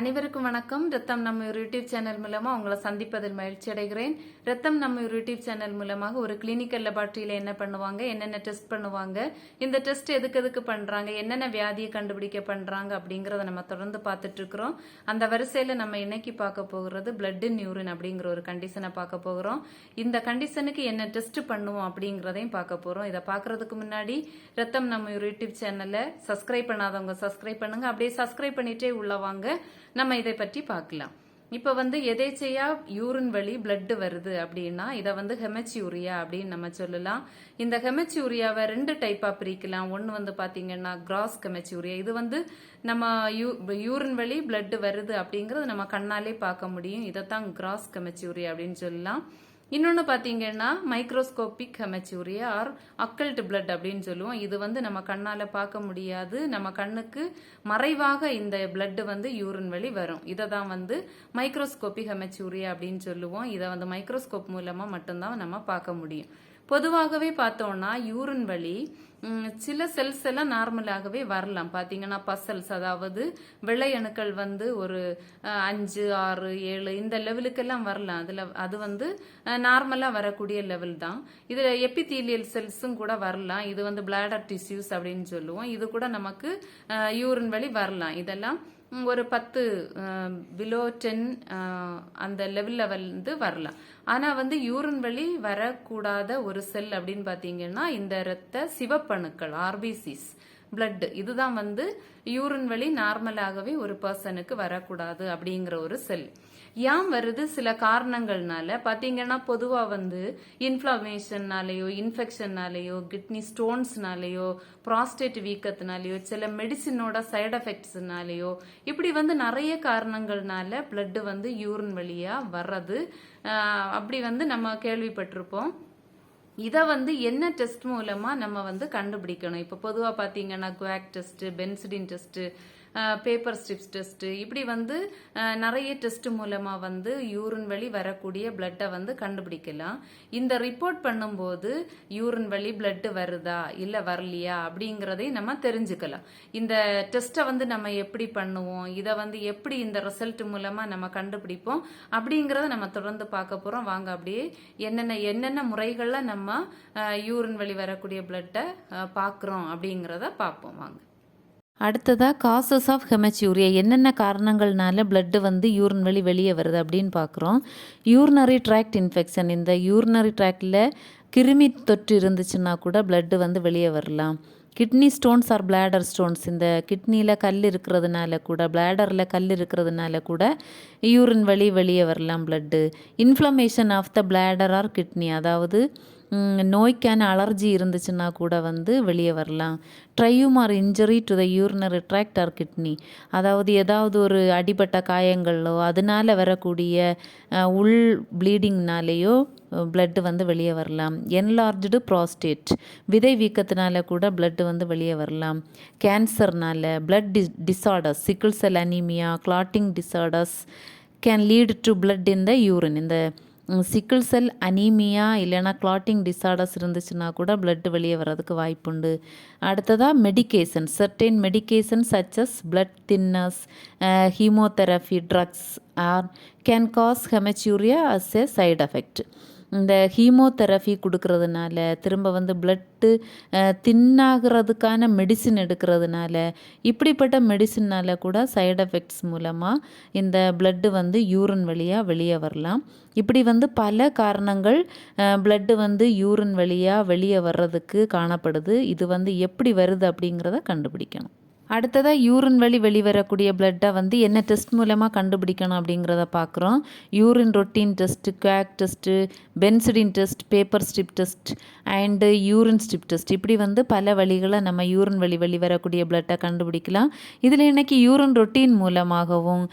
அனைவருக்கும் வணக்கம். ரத்தம் நம்ம ஒரு யூடியூப் சேனல் மூலமா உங்களை சந்திப்பதில் மகிழ்ச்சி அடைகிறேன். ரத்தம் நம்ம ஒரு யூடியூப் சேனல் மூலமாக ஒரு கிளினிக்கல் லெபார்ட்டரியில என்ன பண்ணுவாங்க என்னென்ன டெஸ்ட் பண்ணுவாங்க இந்த டெஸ்ட் எதுக்கு எதுக்கு பண்றாங்க என்னென்ன வியாதியை கண்டுபிடிக்க பண்றாங்க அப்படிங்கறத நம்ம தொடர்ந்து பார்த்துட்டு இருக்கிறோம். அந்த வரிசையில நம்ம இன்னைக்கு பார்க்க போகிறது பிளட் நியூரின் அப்படிங்கிற ஒரு கண்டிஷனை பார்க்க போகிறோம். இந்த கண்டிஷனுக்கு என்ன டெஸ்ட் பண்ணுவோம் அப்படிங்கறதையும் பார்க்க போறோம். இதை பார்க்கறதுக்கு முன்னாடி ரத்தம் நம்ம ஒரு யூடியூப் சேனலை சப்ஸ்கிரைப் பண்ணாதவங்க சப்ஸ்கிரைப் பண்ணுங்க. அப்படியே சப்ஸ்கிரைப் பண்ணிட்டே உள்ள வாங்க. நம்ம இதை பற்றி பார்க்கலாம். இப்போ வந்து எதேச்சையா யூரின் வழி பிளட் வருது அப்படின்னா இதை வந்து ஹெமச்சியூரியா அப்படின்னு நம்ம சொல்லலாம். இந்த ஹெமச்சியூரியாவை ரெண்டு டைப்பா பிரிக்கலாம். ஒன்று வந்து பாத்தீங்கன்னா கிராஸ் ஹெமச்சியூரியா இது வந்து நம்ம யூரின் வழி பிளட் வருது அப்படிங்கறது நம்ம கண்ணாலே பார்க்க முடியும். இதைத்தான் கிராஸ் ஹெமச்சியூரியா அப்படின்னு சொல்லலாம். இன்னொன்று பார்த்தீங்கன்னா microscopic haematuria or occult blood அப்படின்னு சொல்லுவோம். இது வந்து நம்ம கண்ணால் பார்க்க முடியாது. நம்ம கண்ணுக்கு மறைவாக இந்த பிளட்டு வந்து யூரின் வழி வரும். இதை தான் வந்து மைக்ரோஸ்கோபிக் ஹெமச்சூரியா அப்படின்னு சொல்லுவோம். இதை வந்து மைக்ரோஸ்கோப் மூலமாக மட்டும்தான் நம்ம பார்க்க முடியும். பொதுவாகவே பார்த்தோம்னா யூரின் வழி சில செல்ஸ் எல்லாம் நார்மலாகவே வரலாம். பார்த்தீங்கன்னா பசல்ஸ் அதாவது வெள்ளை அணுக்கள் வந்து ஒரு அஞ்சு ஆறு ஏழு இந்த லெவலுக்கெல்லாம் வரலாம். அதில் அது வந்து நார்மலாக வரக்கூடிய லெவல் தான். இதில் எபிதீலியல் செல்ஸும் கூட வரலாம். இது வந்து பிளாடர் டிஷ்யூஸ் அப்படின்னு சொல்லுவோம். இது கூட நமக்கு யூரின் வழி வரலாம். இதெல்லாம் ஒரு பத்து பிலோ டென் அந்த லெவலில் வந்து வரலாம். ஆனால் வந்து யூரின் வழி வரக்கூடாத ஒரு செல் அப்படின்னு பார்த்தீங்கன்னா இந்த இரத்த சிவப்பணுக்கள் ஆர்பிசிஸ் பிளட் இதுதான் வந்து யூரின் வழி நார்மலாகவே ஒரு பர்சனுக்கு வரக்கூடாது அப்படிங்கிற ஒரு செல் ஏன் வருது? சில காரணங்கள்னால. பாத்தீங்கன்னா பொதுவா வந்து இன்ஃபிளமேஷன்னாலேயோ இன்ஃபெக்ஷன்னாலேயோ கிட்னி ஸ்டோன்ஸ்னாலேயோ ப்ராஸ்டேட் வீக்கத்தினாலேயோ சில மெடிசினோட சைடு எஃபெக்ட்ஸ்னாலேயோ இப்படி வந்து நிறைய காரணங்கள்னால பிளட் வந்து யூரின் வழியா வர்றது. அப்படி வந்து நம்ம கேள்விப்பட்டிருப்போம். இதை வந்து என்ன டெஸ்ட் மூலமா நம்ம வந்து கண்டுபிடிக்கணும்? இப்போ பொதுவாக பார்த்தீங்கன்னா guaiac test benzidine test paper strips test இப்படி வந்து நிறைய டெஸ்ட் மூலமாக வந்து யூரின் வழி வரக்கூடிய பிளட்டை வந்து கண்டுபிடிக்கலாம். இந்த ரிப்போர்ட் பண்ணும்போது யூரின் வழி பிளட்டு வருதா இல்லை வரலையா அப்படிங்கிறதையும் நம்ம தெரிஞ்சுக்கலாம். இந்த டெஸ்ட்டை வந்து நம்ம எப்படி பண்ணுவோம் இதை வந்து எப்படி இந்த ரிசல்ட் மூலமாக நம்ம கண்டுபிடிப்போம் அப்படிங்கிறத நம்ம தொடர்ந்து பார்க்க போகிறோம் வாங்க அப்படியே என்னென்ன என்னென்ன முறைகளில் நம்ம யூரின் வழி வரக்கூடிய பிளட்டை பார்க்குறோம் அப்படிங்கிறத பார்ப்போம். வாங்க. அடுத்ததாக காசஸ் ஆஃப் ஹெமச்சூரியா என்னென்ன காரணங்கள்னால பிளட்டு வந்து யூரின் வழி வெளியே வருது அப்படின்னு பார்க்குறோம். யூரினரி ட்ராக்ட் இன்ஃபெக்ஷன் இந்த யூரினரி ட்ராக்டில் கிருமி தொற்று இருந்துச்சுன்னா கூட பிளட்டு வந்து வெளியே வரலாம். Kidney stones or bladder stones இந்த கிட்னியில் கல் இருக்கிறதுனால கூட பிளாடரில் கல் இருக்கிறதுனால கூட யூரின் வழி வெளியே வரலாம் blood inflammation of the bladder or kidney அதாவது நோய்க்கான அலர்ஜி இருந்துச்சுன்னா கூட வந்து வெளியே வரலாம். Trauma or to the urinary tract or kidney அதாவது ஏதாவது ஒரு அடிபட்ட காயங்களோ அதனால வரக்கூடிய உள் ப்ளீடிங்னாலேயோ பிளட்டு வந்து வெளியே வரலாம். என்லார்ஜ்டு ப்ராஸ்டேட் விதை வீக்கத்தினால கூட பிளட்டு வந்து வெளியே வரலாம். கேன்சர்னால blood dis disorders sickle cell anaemia clotting disorders can lead to blood in the urine இந்த சிக்கிள் செல் அனீமியா இல்லைனா கிளாட்டிங் டிசார்டர்ஸ் இருந்துச்சுன்னா கூட பிளட் வெளியே வர்றதுக்கு வாய்ப்புண்டு. அடுத்ததாக medication certain medication such as blood thinners chemotherapy drugs or can cause haematuria as a side effect இந்த chemotherapy கொடுக்கறதுனால திரும்ப வந்து பிளட்டு தின்னாகிறதுக்கான மெடிசின் எடுக்கிறதுனால இப்படிப்பட்ட மெடிசின்னால கூட சைடு எஃபெக்ட்ஸ் மூலமாக இந்த பிளட்டு வந்து யூரின் வழியாக வெளியே வரலாம். இப்படி வந்து பல காரணங்கள் பிளட்டு வந்து யூரின் வழியாக வெளியே வர்றதுக்கு காணப்படுது. இது வந்து எப்படி வருது அப்படிங்கிறத கண்டுபிடிக்கணும். அடுத்ததாக யூரின் வழி வெளிவரக்கூடிய பிளட்டை வந்து என்ன டெஸ்ட் மூலமாக கண்டுபிடிக்கணும் அப்படிங்கிறத பார்க்குறோம். Urine routine test guaiac test benzidine test paper strip test and urine strip test இப்படி வந்து பல வழிகளை நம்ம யூரின் வழி வெளிவரக்கூடிய பிளட்டை கண்டுபிடிக்கலாம். இதில் இன்றைக்கி யூரின் ரொட்டீன் மூலமாகவும்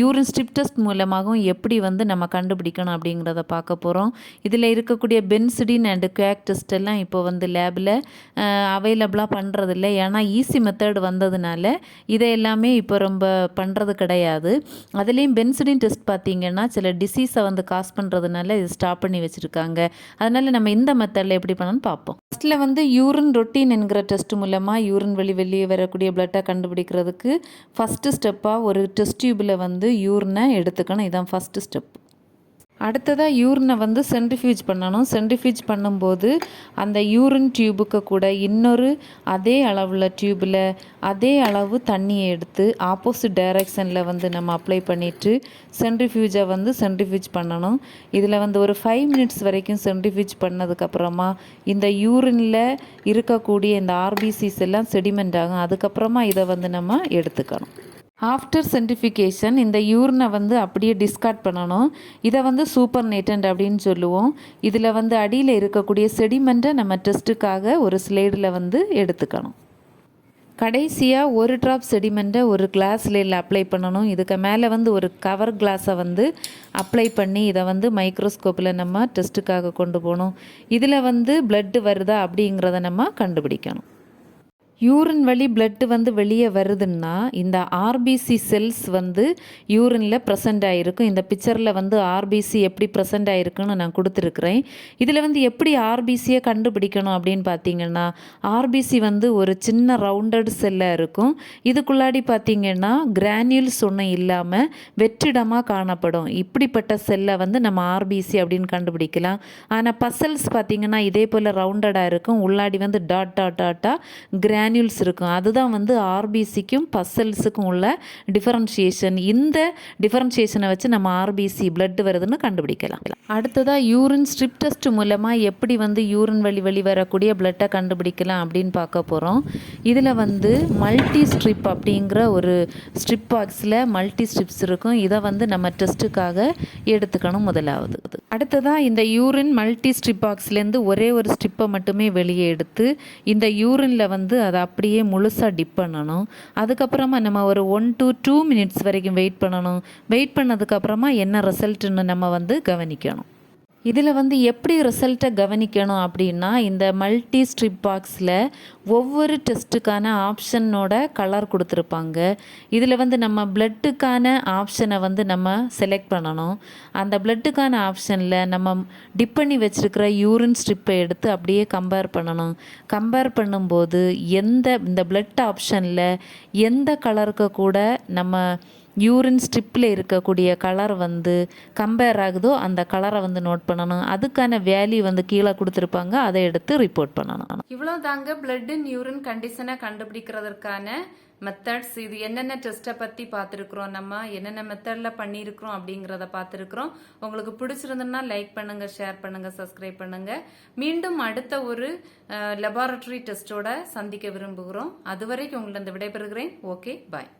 யூரின் ஸ்ட்ரிப் டெஸ்ட் மூலமாகவும் எப்படி வந்து நம்ம கண்டுபிடிக்கணும் அப்படிங்கிறத பார்க்க போகிறோம் இதில் இருக்கக்கூடிய பென்சிடின் அண்டு குவாக் டெஸ்ட் எல்லாம் இப்போ வந்து லேபில் அவைலபிளாக பண்ணுறதில்ல ஏன்னா ஈஸி மெத்தட் வந்ததுனால இருக்கிறதுனால இதை எல்லாமே இப்போ ரொம்ப பண்ணுறது கிடையாது. அதுலேயும் பென்சிடின் டெஸ்ட் பார்த்தீங்கன்னா சில டிசீஸை வந்து காஸ் பண்ணுறதுனால இது ஸ்டாப் பண்ணி வச்சுருக்காங்க. அதனால் நம்ம இந்த மெத்தடில் எப்படி பண்ணணும்னு பார்ப்போம். ஃபஸ்ட்டில் வந்து யூரின் ரொட்டீன் என்கிற டெஸ்ட் மூலமாக யூரின் வெளி வெளியே வரக்கூடிய பிளட்டை கண்டுபிடிக்கிறதுக்கு ஃபஸ்ட்டு ஸ்டெப்பாக ஒரு டெஸ்ட் டியூபில் வந்து யூரினை எடுத்துக்கணும். இதுதான் ஃபஸ்ட்டு ஸ்டெப் அடுத்ததாக யூரினை வந்து சென்ட்ரிஃபியூஜ் பண்ணணும். சென்ட்ரிஃபியூஜ் பண்ணும்போது அந்த யூரின் டியூபுக்கு கூட இன்னொரு அதே அளவில் டியூப்பில் அதே அளவு தண்ணியை எடுத்து ஆப்போசிட் டைரக்ஷனில் வந்து நம்ம அப்ளை பண்ணிவிட்டு சென்ட்ரிஃபியூஜை வந்து சென்ட்ரிஃபியூஜ் பண்ணணும். இதில் வந்து ஒரு ஃபைவ் மினிட்ஸ் வரைக்கும் சென்ட்ரிஃபியூஜ் பண்ணதுக்கப்புறமா இந்த யூரினில் இருக்கக்கூடிய இந்த ஆர்பிசிஸ் எல்லாம் செடிமெண்ட் ஆகும். அதுக்கப்புறமா இதை வந்து நம்ம எடுத்துக்கணும். ஆஃப்டர் சென்டிஃபிகேஷன் இந்த யூரினை வந்து அப்படியே டிஸ்கார்ட் பண்ணணும். இதை வந்து சூப்பர் நேட்டன்ட் அப்படின்னு சொல்லுவோம். இதில் வந்து அடியில் இருக்கக்கூடிய செடிமெண்ட்டை நம்ம டெஸ்ட்டுக்காக ஒரு ஸ்லேடில் வந்து எடுத்துக்கணும். கடைசியாக ஒரு ட்ராப் செடிமெண்ட்டை ஒரு கிளாஸில் அப்ளை பண்ணணும். இதுக்கு மேலே வந்து ஒரு கவர் கிளாஸை வந்து அப்ளை பண்ணி இதை வந்து மைக்ரோஸ்கோப்பில் நம்ம டெஸ்ட்டுக்காக கொண்டு போகணும். இதில் வந்து பிளட்டு வருதா அப்படிங்கிறத நம்ம கண்டுபிடிக்கணும். யூரின் வழி பிளட்டு வந்து வெளியே வருதுன்னா இந்த ஆர்பிசி செல்ஸ் வந்து யூரினில் ப்ரெசண்ட் ஆகிருக்கும் இந்த பிக்சரில் வந்து ஆர்பிசி எப்படி ப்ரெசண்ட் ஆகிருக்குன்னு நான் கொடுத்துருக்குறேன். இதில் வந்து எப்படி ஆர்பிசியை கண்டுபிடிக்கணும் அப்படின்னு பார்த்தீங்கன்னா ஆர்பிசி வந்து ஒரு சின்ன ரவுண்டட் செல்லாக இருக்கும். இதுக்குள்ளாடி பார்த்தீங்கன்னா கிரானியூல்ஸ் ஒன்றும் இல்லாமல் வெற்றிடமாக காணப்படும். இப்படிப்பட்ட செல்லை வந்து நம்ம ஆர்பிசி அப்படின்னு கண்டுபிடிக்கலாம். ஆனால் பசல்ஸ் பார்த்தீங்கன்னா இதே போல் ரவுண்டடாக இருக்கும். உள்ளாடி வந்து டாட் டாட் டாட்டாக கிரானியூல்ஸ் இருக்கும். அதுதான் வந்து ஆர்பிசிக்கும் பசல்ஸுக்கும் உள்ள டிஃபரன்ஷியேஷன் இந்த டிஃபரன்ஷியேஷனை வச்சு நம்ம ஆர்பிசி பிளட் வருதுன்னு கண்டுபிடிக்கலாம். அடுத்ததாக யூரின் ஸ்ட்ரிப் டெஸ்ட் மூலமாக எப்படி வந்து யூரின் வழி வழி வரக்கூடிய பிளட்டை கண்டுபிடிக்கலாம் அப்படின்னு பார்க்க போகிறோம் இதில் வந்து மல்டி ஸ்ட்ரிப் அப்படிங்கிற ஒரு ஸ்ட்ரிப் பாக்ஸில் மல்டி ஸ்ட்ரிப்ஸ் இருக்கும். இதை வந்து நம்ம டெஸ்ட்டுக்காக எடுத்துக்கணும் முதலாவது. அடுத்ததாக இந்த யூரின் மல்டி ஸ்ட்ரிப் பாக்ஸ்லேருந்து ஒரே ஒரு ஸ்ட்ரிப்பை மட்டுமே வெளியே எடுத்து இந்த யூரினில் வந்து அதை அப்படியே முழுசாக டிப் பண்ணணும். அதுக்கப்புறமா நம்ம ஒரு ஒன் டு டூ மினிட்ஸ் வரைக்கும் வெயிட் பண்ணணும். வெயிட் பண்ணதுக்கப்புறமா என்ன ரிசல்ட்டுன்னு நம்ம வந்து கவனிக்கணும். இதில் வந்து எப்படி ரிசல்ட்டை கவனிக்கணும் அப்படின்னா இந்த மல்டி ஸ்ட்ரிப் பாக்ஸில் ஒவ்வொரு டெஸ்ட்டுக்கான ஆப்ஷனோட கலர் கொடுத்துருப்பாங்க. இதில் வந்து நம்ம பிளட்டுக்கான ஆப்ஷனை வந்து நம்ம செலக்ட் பண்ணணும். அந்த பிளட்டுக்கான ஆப்ஷனில் நம்ம டிப் பண்ணி வச்சுருக்கிற யூரின் ஸ்ட்ரிப்பை எடுத்து அப்படியே கம்பேர் பண்ணணும். கம்பேர் பண்ணும்போது எந்த இந்த பிளட் ஆப்ஷனில் எந்த கலருக்கு கூட நம்ம யூரின் ஸ்ட்ரிப்பில் இருக்கக்கூடிய கலர் வந்து கம்பேர் ஆகுதோ அந்த கலரை வந்து நோட் பண்ணணும். அதுக்கான வேல்யூ வந்து கீழே கொடுத்துருப்பாங்க. அதை எடுத்து ரிப்போர்ட் பண்ணணும். இவ்வளோ தாங்க பிளட் அண்ட் யூரின் கண்டிஷனை கண்டுபிடிக்கிறதுக்கான மெத்தட்ஸ் இது என்னென்ன டெஸ்ட்டை பற்றி பார்த்துருக்குறோம். நம்ம என்னென்ன மெத்தடில் பண்ணியிருக்கிறோம் அப்படிங்கிறத பார்த்துருக்குறோம். உங்களுக்கு பிடிச்சிருந்துன்னா லைக் பண்ணுங்கள் ஷேர் பண்ணுங்கள் சப்ஸ்கிரைப் பண்ணுங்கள் மீண்டும் அடுத்த ஒரு லெபார்டரி டெஸ்ட்டோட சந்திக்க விரும்புகிறோம். அதுவரைக்கும் உங்களிடம் விடைபெறுகிறேன். Okay bye